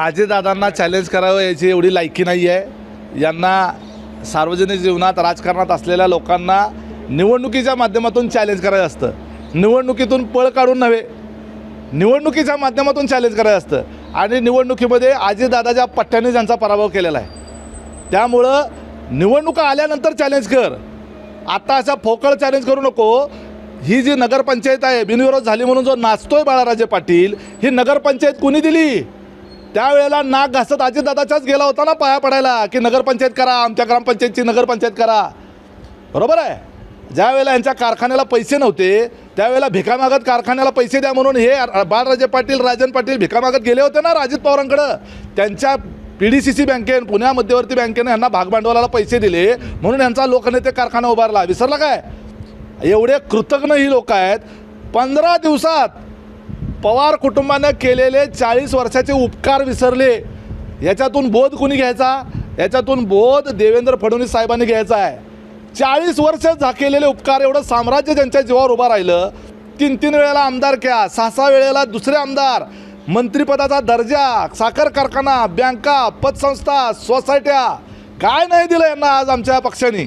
अजितदादांना challenge करावं याची एवढी लायकी नाही आहे यांना सार्वजनिक जीवनात राजकारणात असलेल्या लोकांना निवडणुकीच्या माध्यमातून चॅलेंज करायचं असतं. निवडणुकीतून पळ काढून नव्हे निवडणुकीच्या माध्यमातून चॅलेंज करायचं असतं. आणि निवडणुकीमध्ये अजितदादाच्या पट्ट्याने ज्यांचा पराभव केलेला आहे. त्यामुळं निवडणुका आल्यानंतर चॅलेंज कर. आता अशा फोकळ चॅलेंज करू नको. ही जी नगरपंचायत आहे बिनविरोध झाली म्हणून जो नाचतोय बाळाराजे पाटील ही नगरपंचायत कुणी दिली? त्यावेळेला नाक घासत अजितदादाच्याच गेला होता ना पाया पडायला की नगरपंचायत करा आमच्या ग्रामपंचायतची नगरपंचायत करा. बरोबर आहे? ज्यावेळेला यांच्या कारखान्याला पैसे नव्हते त्यावेळेला भिकामागत कारखान्याला पैसे द्या म्हणून हे बाळराजे पाटील राजन पाटील भिकामागत गेले होते ना अजित पवारांकडं. त्यांच्या पी डी सी सी बँकेन पुण्या मध्यवर्ती बँकेनं यांना भागभांडवलाला पैसे दिले म्हणून यांचा लोकनेते कारखाना उभारला. विसरला काय? एवढे कृतज्ञ ही लोक आहेत. पंधरा दिवसात पवार कुटुंबानं केलेले चाळीस वर्षाचे उपकार विसरले. याच्यातून बोध कुणी घ्यायचा? याच्यातून बोध देवेंद्र फडणवीस साहेबांनी घ्यायचा आहे. चाळीस वर्ष झा केलेले उपकार एवढं साम्राज्य ज्यांच्या जीवावर उभं राहिलं तीन तीन वेळेला आमदार क्या सहा सहा वेळेला दुसरे आमदार मंत्रिपदाचा दर्जा साखर कारखाना बँका पतसंस्था सोसायट्या काय नाही दिलं यांना आज आमच्या पक्षाने.